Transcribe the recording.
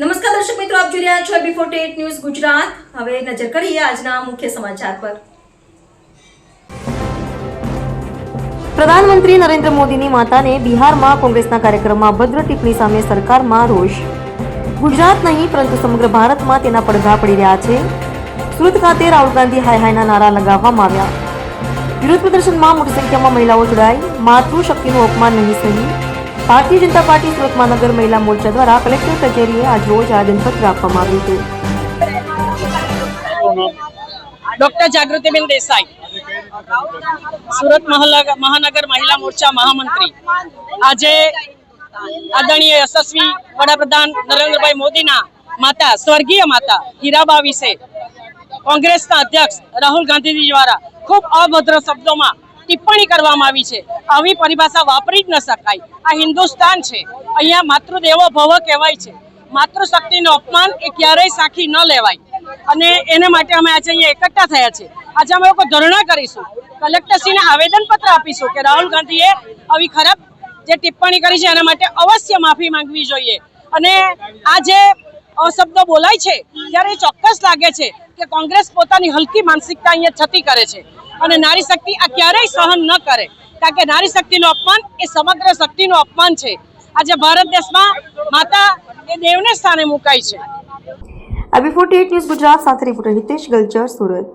નમસ્કાર દર્શક મિત્રો, આપ જોઈ રહ્યા છો બિફોર ટેટ ન્યૂઝ ગુજરાત. હવે નજર કરીએ આજના મુખ્ય સમાચાર પર. પ્રધાનમંત્રી નરેન્દ્ર મોદીની માતાને બિહારમાં કોંગ્રેસના કાર્યક્રમમાં ભદ્ર ટિપ્પણી સામે સરકારમાં રોષ. ગુજરાત નહીં, પરંતુ સમગ્ર ભારતમાં તેના પડઘા પડી રહ્યા છે. સુરત ખાતે રાહુલ ગાંધી હાય હાયના નારા લગાવવામાં આવ્યા. વિરોધ પ્રદર્શનમાં મોટી સંખ્યામાં મહિલાઓ જોડાઈ. માતૃશક્તિનું અપમાન નહીં સહી. ભારતીય જનતા પાર્ટી સુરત મહાનગર મહિલા મોરચા દ્વારા કલેક્ટર કચેરીએ આજરોજ આવેદનપત્ર આપવામાં આવ્યું હતું. ડોક્ટર જાગૃતિબેન દેસાઈ, સુરત મહાનગર મહિલા મોરચા મહામંત્રી. આજે આદરણીય યશસ્વી વડાપ્રધાન નરેન્દ્રભાઈ મોદીના માતા, સ્વર્ગીય માતા હીરાબા વિશે કોંગ્રેસના અધ્યક્ષ રાહુલ ગાંધીજી દ્વારા ખૂબ અભદ્ર શબ્દોમાં ટિપ્પણી કરવામાં આવી છે. આવી પરિભાષા વાપરી જ ન શકાય. આ હિન્દુસ્તાન છે. અહીંયા માતૃદેવો ભવ કહેવાય છે. માતૃશક્તિનું અપમાન એ ક્યારેય સાખી ન લેવાય. અને એના માટે અમે આજે અહીંયા એકઠા થયા છે. આજે અમે લોકો ધરણા કરીશું. કલેક્ટરશ્રીને આવેદનપત્ર આપીશું કે રાહુલ ગાંધીએ આવી ખરાબ જે ટિપ્પણી કરી છે એના માટે અવશ્ય માફી માંગવી જોઈએ. અને આ જે અશબ્દો બોલાય છે, ત્યારે ચોક્કસ લાગે છે કે કોંગ્રેસ પોતાની હલકી માનસિકતા અહીંયા છતી કરે છે. અને નારી શક્તિ આ ક્યારેય સહન ન કરે. કારણ કે નારી શક્તિનું અપમાન એ સમગ્ર શક્તિનું અપમાન છે. આજે ભારત દેશમાં માતા એ દેવને સ્થાને મુકાઈ છે. અભી ફોર્ટી ન્યૂઝ ગુજરાત સાથે રિપોર્ટર હિતેશ ગલચર, સુરત.